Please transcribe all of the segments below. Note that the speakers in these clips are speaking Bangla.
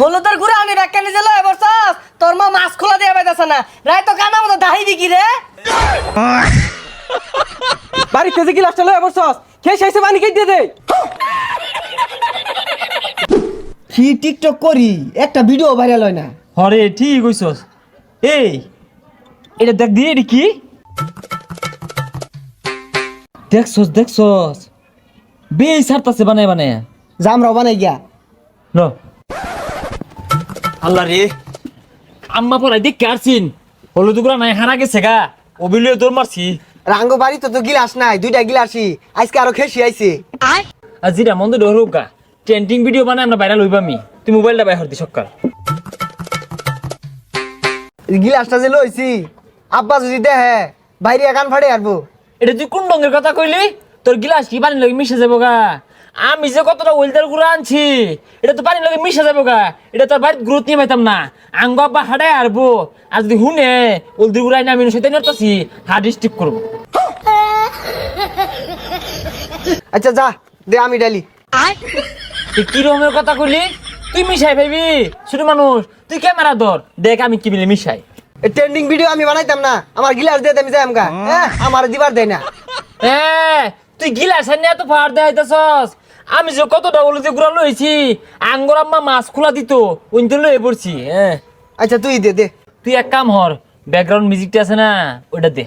হলুদের ঘুরে আনি ব্যাখ্যা নিজে লয় বসছস তোর মা মাছ খোলা দিয়ে পাইতাছে না রায় তো কানা মতো দাহি বিকি রে বাড়িতে যে গিলাসটা লয়ে বসছস খেয়ে শেষে পানি খেয়ে দিয়ে দে কি টিকটক করি একটা ভিডিও ভাইরাল হয় না হরে ঠিক কইছস এই এটা দেখ দিয়ে কি দেখছস দেখছস বেই সারতাছে বানায় বানায়। জামরাও বানাই গিয়া। ল। আল্লাহ রে আম্মা পড়াই দেখ কারছিন হলুদগুলা নাই হারা গেছে গা। অবিলিয়ে দৌড় মারছি। রাঙ্গ বাড়ি তো তো গিলাস নাই দুইটা গিলাসই। আজকে আরও খেসি আইছে। আর জিরা মন্দ ডরুক গা ট্রেন্ডিং ভিডিও বানায় আমরা বাইরে লইবামি তুই মোবাইলটা বাইর দি সকাল। গিলাসটা যে লইছি আব্বা যদি দেহে বাইরে একান ফাড়ে আরবো এটা তুই কোন রঙের কথা কইলি? তোর গিলাস কি পানির লগে মিশে যাব গা? আমি যে কতটা ওয়েলদারগুলো আনছি এটা তো পানির লগে মিশে যাব গা। এটা তোর বাড়ির গ্রোথ নিয়ে পাইতাম না। আঙ্গ আব্বা হাডায় আরবো আর যদি হুনে ওলদির গুড়াই না আমি সেটা নিয়ে হার্ড স্টিপ করব। আচ্ছা যা দে আমি ডালি। কি রকমের কথা কইলি? তুই মিশাই ভাবি ছোট মানুষ তুই ক্যামেরা ধর। দেখ আমি কি মিলে মিশাই। ট্রেন্ডিং ভিডিও আমি বানাইতাম না। আমার গিলাস দিয়ে আমি যাই আমগা হ্যাঁ আমার দিবার দেয় না। এ তুই গিলাস নিয়ে এত ফার দেখাইতেছস আমি যে কতটা বলতে গুড়া লইছি আঙ্গর আম্মা মাছ খোলা দিত ওইতে লয়ে পড়ছি হ্যাঁ আচ্ছা তুই দে দে তুই এক কাম হর ব্যাকগ্রাউন্ড মিউজিকটা আছে না ওটা দে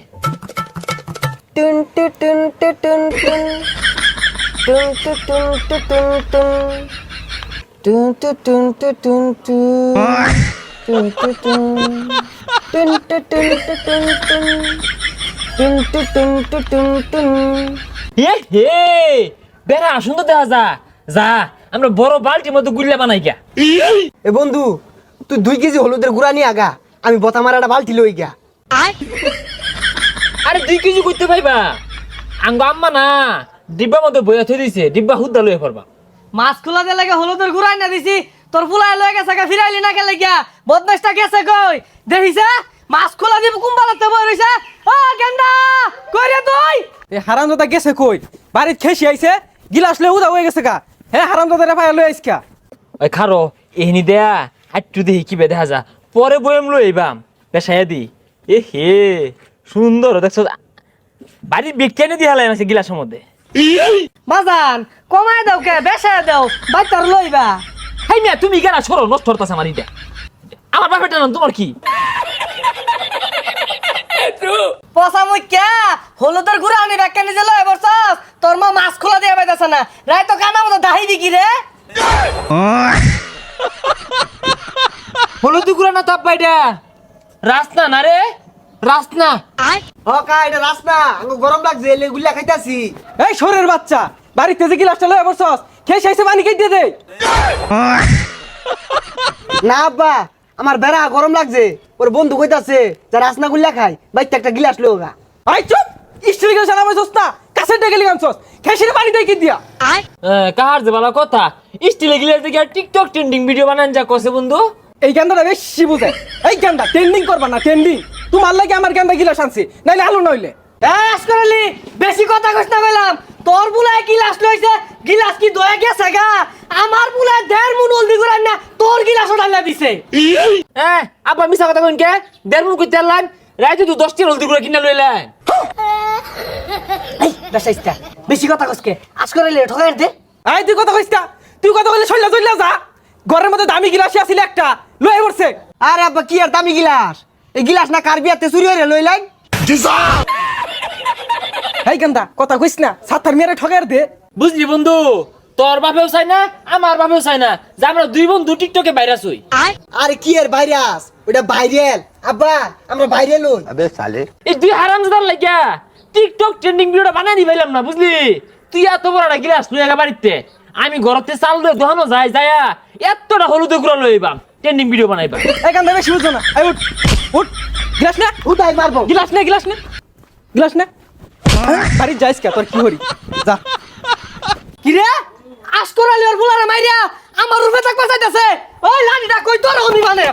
টুন টু টুন টু টুন টুন টুন টু টুন টু টুন টুন টুন টু টুন টু টুন টুন টুন টু টুন টুন টু টুন টু টুন টুন টুন টু টুন টু টুন টুন হে হে বেড়া দেখা যা। যা আমরা বড় বালতির মতো গুল্লা বানাই গা এ বন্ধু তুই দুই কেজি হলুদের গুড়া নিয়ে আগা আমি বতা মারাটা বালতি লই গিয়া। আরে দুই কেজি করতে পাইবা? আঙ্গ আম্মা না ডিব্বা মতো বইয়া থই দিছে ডিব্বা হুদ্দা লয়ে পড়বা। মাছ খোলা দিয়ে লাগে হলুদের ঘুরাই না দিছি। তোর ফুলাই লয়ে গেছে গা ফিরাইলি না গেলে গিয়া বদমাসটা গেছে কই? দেখিছে? মাছ খোলা দিব কুম্বালাতে বই রইছে। ও গেন্দা! তুই হারামদাদা গেছে কই? বাড়িত খেসি আইছে গিলাস লয়ে উদা হয়ে গেছে গা। হ্যাঁ হারামদাদা রে ফায়া লয়ে আইসকা ওই খারো এহনি দেয়া আটটু দেখি কি দেখা যা। পরে বইম লই আইবাম। বেসাইয়া দি। এ হে সুন্দর দেখছ? বাড়ির এনে দিয়ে হালাই আছে গিলাসের মধ্যে। বাজান কমায় দাও কে বেসে দাও বাইতার লইবা। হাই মিয়া তুমি গেলা সরো নষ্ট হতাছে আমার ইটা। আমার বাপেটা না তোমার কি পচা মুই কে হলুদের ঘুরে আনি ব্যাখ্যা নিজে লয় বসছস তোর মা মাছ খোলা দিয়ে পাইতাছে না রায় তো কানা মতো দাহি বিকি রে হলুদ গুড়া না তাপ বাইডা রাস্তা না রে? রাস্তা। হ কা এটা রাস্তা। আঙ্গো গরম লাগছে এলে গুল্লা খাইতাছি। এই সরের বাচ্চা বাড়িতে যে গিলাসটা লয়ে বসছস খেয়ে শেষে পানি খেয়ে দিয়ে দে? না আব্বা আমার বেড়া গরম লাগছে। ওর বন্ধু কইতাছে যে রাসনা গুল্লা খাই বাইতে একটা গিলাস লোগা আই চুপ! স্টিল গিলাস আনামে সস্তা। কাছের ডেকে লিগামছস খেয়ে পানি দিয়ে কি দিয়া? কাহার যে ভালো কথা? স্টিলে গিলে দেখি টিকটক ট্রেন্ডিং ভিডিও বানান যা কসে বন্ধু। এই গান্দাটা বেশি বুঝে। এই গান্দা ট্রেন্ডিং করবা না ট্রেন্ডিং তোমার লাগে আমার গান্দা আনছি নাইলে আলু নইলে। বেশি কথা কইছ না কইলাম। তোর বুলায় গিলাস লইছে গিলাস কি দয়ে গেছে গা? আমার বুলায় দেড় মুন হলদি ঘুরাই না তোর গিলাস ওঠাইলা দিছে। আবার মিশা কথা কইন কে? দেড় মন কইতে আনলাম রাইতে তুই দশটি হলদি গুলো কিনা লইলেন। এই বেশাইস্তা বেশি কথা কইছকে আজ করলি ঠকাই দে। আই তুই কথা কইস না। তুই কথা কইলে চল্লা যা। ঘরের মধ্যে দামি গিলাস আছিল একটা। লয়ে পড়ছে। আরে আব্বা কি আর দামি গিলাস? এই গিলাস না কার বিয়াতে চুরি হয়ে লই লাই। এই কথা কইস না। সাতার মেরে ঠকাই দে। বুঝলি বন্ধু তোর বাপেও চাই না আমার বাপেও চাই না। যে আমরা দুই বন্ধু টিকটকে ভাইরাস হই। আরে কি আর ভাইরাস? ওটা ভাইরাল। আব্বা আমরা ভাইরাল হই। এই দুই হারাম জাদার লাগিয়া। টিকটক ট্রেন্ডিং ভিডিওটা বানাই দি পাইলাম না বুঝলি? তুই এত বড় একটা গিলাস লই আগা বাড়িতে আমি ঘরতে চাল দিয়ে দোহানো যায় যায়া এতটা হলুদে গুঁড়া লইবাম ট্রেন্ডিং ভিডিও বানাইবা। গান্দা বেশি বুঝছ না এই উঠ উঠ গিলাস নে উঠাই মারবো গিলাস নে গিলাস নে গিলাস নে। বাড়ি যাইস কে তোর কি হরি? যা। কি রে? আজ করলি ওর বুলারে মাইরা আমার রূপে থাকবা চাইতাছে ওই লাঠিটা কই তোর আমি মানে?